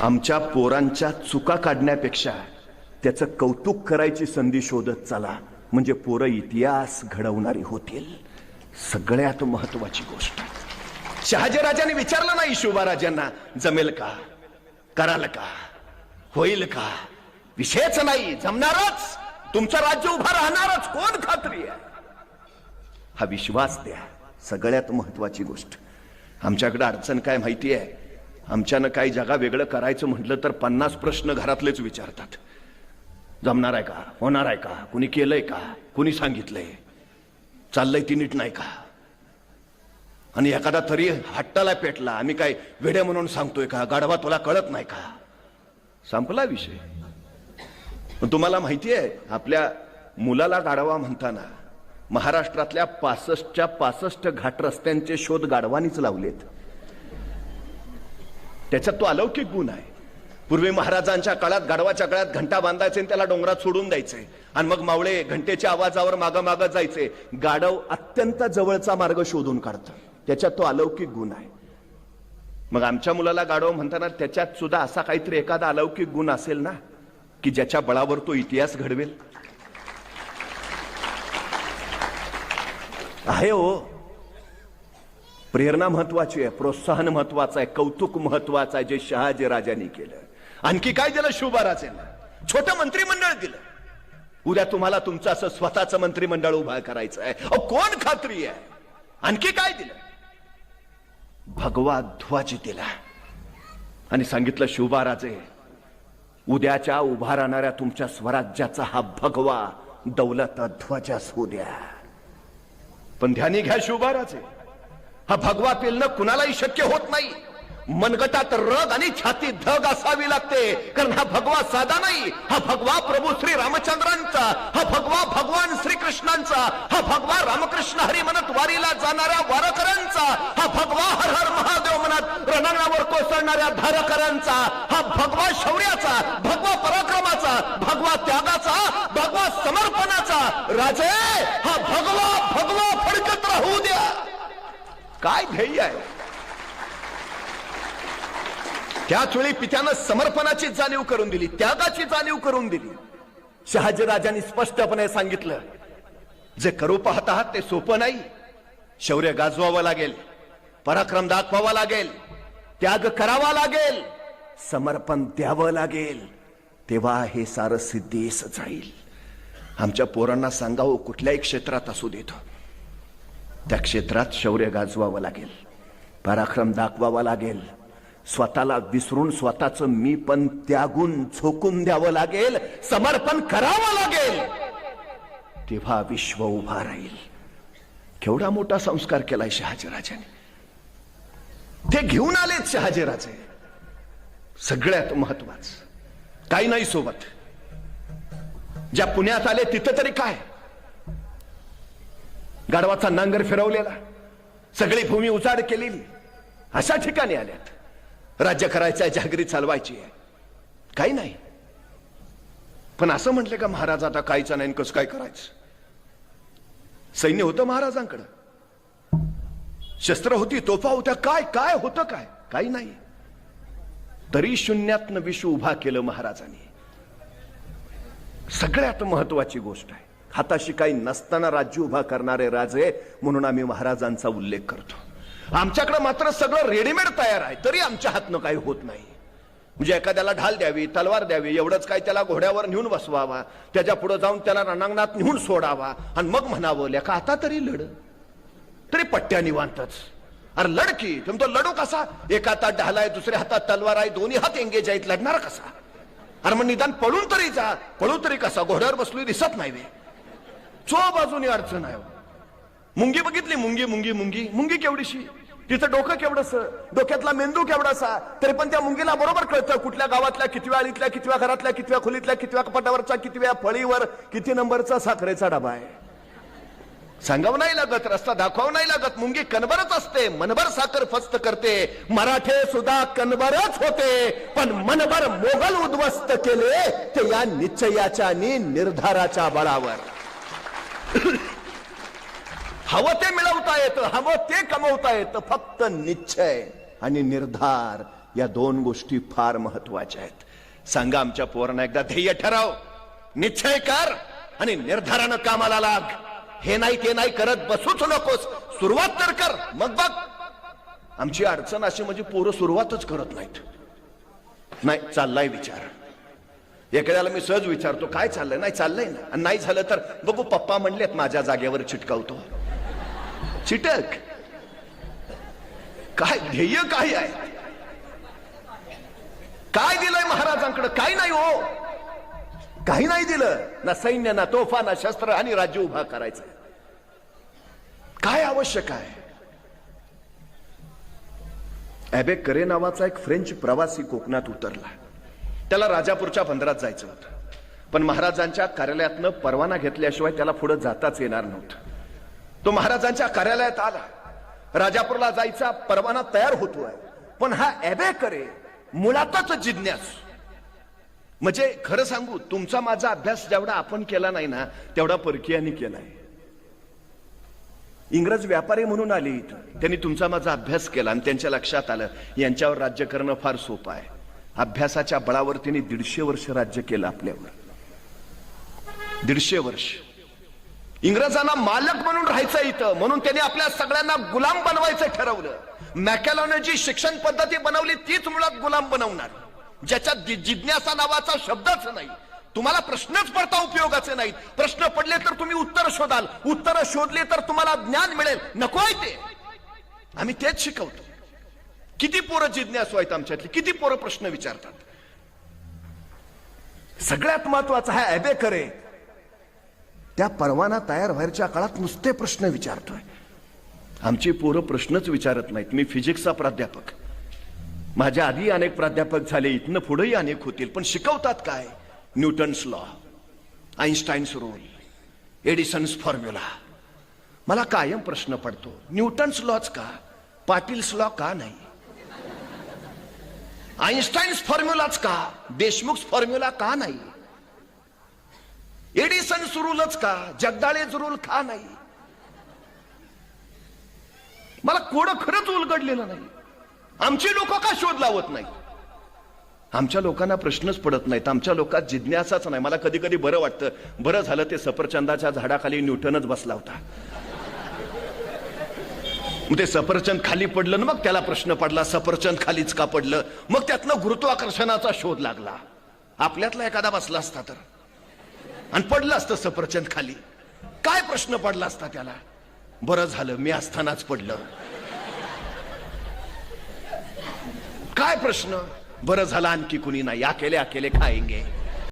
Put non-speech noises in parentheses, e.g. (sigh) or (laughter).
आमच्या पोरांच्या चुका काढण्यापेक्षा त्याचं कौतुक करायची संधी शोधत चला. म्हणजे पोरं इतिहास घडवणारी होतील. सगळ्यात महत्वाची गोष्ट. शहाजीराजाने विचारलं नाही शोभाराजांना जमेल का? कराल का? होईल का? विषयच नाही जमणारच. तुमचं राज्य उभं राहणारच कोण खात्री आहे? हा विश्वास द्या सगळ्यात महत्वाची गोष्ट. आमच्याकडे अडचण काय माहिती आहे? आमच्यानं काही जगा वेगळं करायचं म्हटलं तर पन्नास प्रश्न घरातलेच विचारतात. जमणार आहे का? होणार आहे का? कुणी केलंय का? कुणी सांगितलंय? चाललंय ती नीट नाही का? आणि एखादा तरी हट्टाला पेटला. आम्ही काय वेड्या म्हणून सांगतोय का? गाढवा तुला कळत नाही का? संपला विषय. पण तुम्हाला माहिती आहे आपल्या मुलाला गाढवा म्हणताना महाराष्ट्रातल्या पासष्टच्या पासष्ट घाट रस्त्यांचे शोध गाढवानीच लावलेत. त्याच्यात तो अलौकिक गुण आहे. पूर्वी महाराजांच्या काळात गाढवाच्या काळात घंटा बांधायचे आणि त्याला डोंगरात सोडून द्यायचे. आणि मग मावळे घंटेच्या आवाजावर मागं मागं जायचे. गाढव अत्यंत जवळचा मार्ग शोधून काढतं त्याच्यात तो अलौकिक गुण आहे. मग आमच्या मुलाला गाढव म्हणताना त्याच्यात सुद्धा असा काहीतरी एखादा अलौकिक गुण असेल ना की ज्याच्या बळावर तो इतिहास घडवेल? आहे हो. प्रेरणा महत्वाची आहे प्रोत्साहन महत्वाचं आहे कौतुक महत्वाचं आहे जे शहाजी राजांनी केलं. आणखी काय दिलं शिवबाराजेला छोटं मंत्रिमंडळ दिलं. उद्या तुम्हाला तुमचं असं स्वतःचं मंत्रिमंडळ उभा करायचं आहे. अ कोण खात्री आहे? आणखी काय दिलं? भगवा ध्वज दिला. आणि सांगितलं शिवबाराजे उद्याच्या उभा राहणाऱ्या तुमच्या स्वराज्याचा हा भगवा दौलत ध्वज असू द्या. पण ध्यानी घ्या शिवबाराचे हा भगवा पेलणं कुणालाही शक्य होत नाही. मनगटात रग आणि छाती धग असावी लागते. कारण हा भगवा साधा नाही. हा भगवा प्रभू श्री रामचंद्रांचा हा भगवा भगवान श्रीकृष्णांचा हा भगवा रामकृष्ण हरी म्हणत वारीला जाणाऱ्या वारकऱ्यांचा हा भगवा हर हर महादेव म्हणत रणांगणावर कोसळणाऱ्या धारकऱ्यांचा हा भगवा शौर्याचा भगवा पराक्रमाचा भगवा त्यागाचा भगवा समर्पणाचा. राजे हा भगवा काय ध्येय आहे? त्याच वेळी पित्यानं समर्पणाची जाणीव करून दिली त्यागाची जाणीव करून दिली. शहाजीराजांनी स्पष्टपणे सांगितलं जे करू पाहत आहात ते सोपं नाही. शौर्य गाजवावं लागेल पराक्रम दाखवावा लागेल त्याग करावा लागेल समर्पण द्यावं लागेल तेव्हा हे सारं सिद्धीस जाईल. आमच्या पोरांना सांगावं कुठल्याही क्षेत्रात असू देतो. त्या क्षेत्रात शौर्य गाजवावं लागेल. पराक्रम दाखवावा लागेल. स्वतःला विसरून स्वतःच मी पण त्यागून झोकून द्यावं लागेल. समर्पण करावं लागेल. तेव्हा विश्व उभा राहील. केवढा मोठा संस्कार केलाय शहाजीराजाने. ते घेऊन आलेत शहाजीराजे. सगळ्यात महत्वाचं. काही नाही सोबत. ज्या पुण्यात आले तिथं तरी काय? गाढवाचा नांगर फिरवलेला. सगळी भूमी उजाड केलेली. अशा ठिकाणी आल्यात राज्य करायचं आहे जहागिरी चालवायची आहे. काही नाही. पण असं म्हटलं का महाराज आता काहीच नाही कसं काय करायचं? सैन्य होतं महाराजांकडं. शस्त्र होती तोफा होत्या. काय काय होतं काय? काही नाही. तरी शून्यातनं विश्व उभा केलं महाराजांनी. सगळ्यात महत्वाची गोष्ट आहे. हाताशी काही नसताना राज्य उभा करणारे राजे म्हणून आम्ही महाराजांचा उल्लेख करतो. आमच्याकडे मात्र सगळं रेडीमेड तयार आहे तरी आमच्या हातनं काही होत नाही. म्हणजे एखाद्याला ढाल द्यावी तलवार द्यावी एवढंच काय त्याला घोड्यावर नेऊन बसवावा त्याच्या पुढे जाऊन त्याला रणांगणात नेऊन सोडावा आणि मग म्हणावं लेखा आता तरी लढ. तरी पट्ट्या निवांतच. अरे लडकी तो लढू कसा? एका हातात ढाल आहे दुसऱ्या हातात तलवार आहे दोन्ही हात एंगेज आहेत लढणार कसा? अरे मग निदान पळून तरी जा पळून तरी कसा? घोड्यावर बसलोय दिसत नाही वे चो बाजूनी अडचण आहे. मुंगी बघितली मुंगी मुंगी मुंगी. मुंगी केवढीशी? तिचं डोकं केवढस? डोक्यातला मेंदू केवढासा? तरी पण त्या मुंगीला बरोबर कळतं कुठल्या गावातल्या कितव्या आळीतल्या कितव्या घरातल्या कितव्या खोलीतल्या कितव्या कपाटावरच्या कितव्या फळीवर किती नंबरचा साखरेचा डबा आहे. सांगावं नाही लागत रस्ता दाखवावं नाही लागत. मुंगी कनबरच असते मनभर साखर फस्त करते. मराठे सुद्धा कनबरच होते पण मनभर मोगल उद्ध्वस्त केले ते या निश्चयाच्या आणि निर्धाराच्या बळावर. (coughs) हवं ते मिळवता येतं हवं ते कमवता येतं फक्त निश्चय आणि निर्धार या दोन गोष्टी फार महत्त्वाच्या आहेत. सांगा आमच्या पोरांना एकदा ध्येय ठराव. निश्चय कर आणि निर्धारानं कामाला लाग. हे नाही ते नाही करत बसूच नकोस. सुरुवात तर कर मग बघ. आमची अडचण अशी म्हणजे पोरं सुरुवातच करत नाहीत. नाही चाललाय विचार. एखाद्याला मी सहज विचारतो काय चाललंय? नाही चाललंय ना. आणि नाही झालं तर बघू पप्पा म्हणलेत माझ्या जागेवर चिटकावतो. चिटक? काय ध्येय काय आहे? काय दिलंय महाराजांकडे? काय नाही हो. काही नाही दिलं. ना सैन्य ना तोफा ना शस्त्र आणि राज्य उभा करायचं. काय आवश्यक आहे? ॲबेक करे नावाचा एक फ्रेंच प्रवासी कोकणात उतरला. त्याला राजापूरच्या बंदरात जायचं होतं. पण महाराजांच्या कार्यालयातनं परवाना घेतल्याशिवाय त्याला पुढे जाताच येणार नव्हतं. तो महाराजांच्या कार्यालयात आला. राजापूरला जायचा परवाना तयार होतोय पण हा ॲबे करे मुळातच जिज्ञास. म्हणजे खरं सांगू तुमचा माझा अभ्यास जेवढा आपण केला नाही ना तेवढा परकीयांनी केलाय इंग्रज व्यापारी म्हणून आले इथं त्यांनी तुमचा माझा अभ्यास केला आणि त्यांच्या लक्षात आलं यांच्यावर राज्य करणं फार सोपं आहे. अभ्यासाच्या बळावर तिने दीडशे वर्ष राज्य केलं आपल्यावर. दीडशे वर्ष. इंग्रजांना मालक म्हणून राहायचं इथं म्हणून त्यांनी आपल्या सगळ्यांना गुलाम बनवायचं ठरवलं. मॅकॅलॉने जी शिक्षण पद्धती बनवली तीच मुळात गुलाम बनवणार. ज्याच्यात जिज्ञासा नावाचा शब्दच नाही. तुम्हाला प्रश्नच पडता उपयोगाचे नाहीत. प्रश्न पडले तर तुम्ही उत्तर शोधाल. उत्तर शोधले तर तुम्हाला ज्ञान मिळेल. नको आहे ते. आम्ही तेच शिकवतो. किती पोरं जिज्ञासू आहेत आमच्यातली? किती पोरं प्रश्न विचारतात? सगळ्यात महत्त्वाचा हा अबे करे त्या परवाना तयार व्हायच्या काळात नुसते प्रश्न विचारतोय. आमची पोरं प्रश्नच विचारत नाहीत. मी फिजिक्सचा प्राध्यापक. माझ्या आधी अनेक प्राध्यापक झाले इथनं पुढेही अनेक होतील पण शिकवतात काय? Newton's law Einstein's rule Edison's formula मला कायम प्रश्न पडतो. न्यूटन्स लॉच का? पाटील्स लॉ का नाही? आईन्स्टाईन्स फॉर्म्युलाच का? देशमुख फॉर्म्युला का नाही? एडिसन सुरूलच का? जगदाळे जुरूल का नाही? मला कोडं खरंच उलगडलेलं नाही. आमची लोक का शोध लावत नाही? आमच्या लोकांना प्रश्नच पडत नाहीत. आमच्या लोकात जिज्ञासाच नाही. मला कधी कधी बरं वाटतं. बरं झालं ते सफरचंदाच्या झाडाखाली न्यूटनच बसला होता. मग ते सफरचंद खाली पडलं ना मग त्याला प्रश्न पडला सफरचंद खालीच का पडलं? मग त्यातनं गुरुत्वाकर्षणाचा शोध लागला. आपल्यातला एखादा बसला असता तर. आणि पडलं असतं सफरचंद खाली. काय प्रश्न पडला असता त्याला? बरं झालं मी असतानाच पडलं. काय प्रश्न? बरं झालं आणखी कुणी नाही. अकेले अकेले खायंगे.